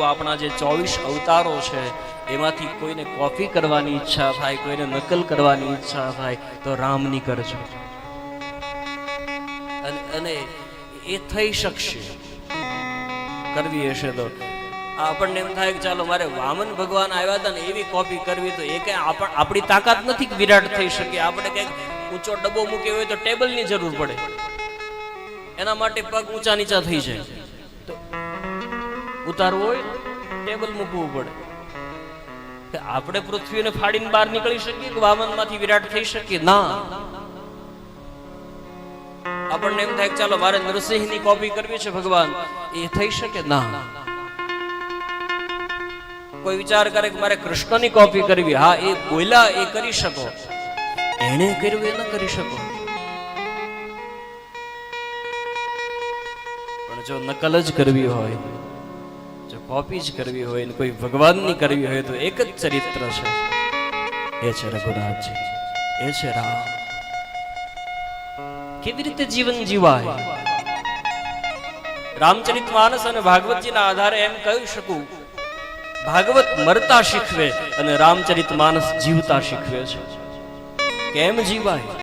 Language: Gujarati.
આપણા જે ચોવીસ અવતારો છે, એમાંથી કોઈને કોપી કરવાની ઈચ્છા થાય, કોઈને નકલ કરવાની ઈચ્છા થાય, તો રામની કરજો. અને એ થઈ શકશે. કરવી હશે તો. આપણને એમ થાય કે ચાલો, મારે વામન ભગવાન આવ્યા હતા ને એવી કોપી કરવી તો એ કઈ આપણ- તાકાત નથી વિરાટ થઈ શકે. આપણે કંઈક ઊંચો ડબ્બો મૂક્યો હોય તો ટેબલની જરૂર પડે. એના માટે પગ ઊંચા નીચા થઈ જાય. ઉતારવું હોય, ટેબલ મૂકવું પડે. આપણે પૃથ્વીને ફાડીને બહાર નીકળી શકીએ કે વામનમાંથી વિરાટ થઈ શકીએ? ના. આપણને એમ થાય ચાલો, મારે નરસિંહની કોપી કરવી છે ભગવાન. એ થઈ શકે? ના. કોઈ વિચાર કરે કે મારે કૃષ્ણની કોપી કરવી? હા, એ બોલા એ કરી શકો. એણે કર્યું, એ ન કરી શકો. પણ જો નકલ જ કરવી હોય જો કોપી જ કરવી હોય ને કોઈ ભગવાનની કરવી હોય તો એક જ ચરિત્ર છે. એ છે રઘુનાથજી. એ છે રામ. કેવી રીતે જીવન જીવાય? રામચરિત માનસ અને ભાગવતજીના આધારે એમ કહી શકું, ભાગવત મરતા શીખવે અને રામચરિત માનસ જીવતા શીખવે છે. કેમ જીવાય?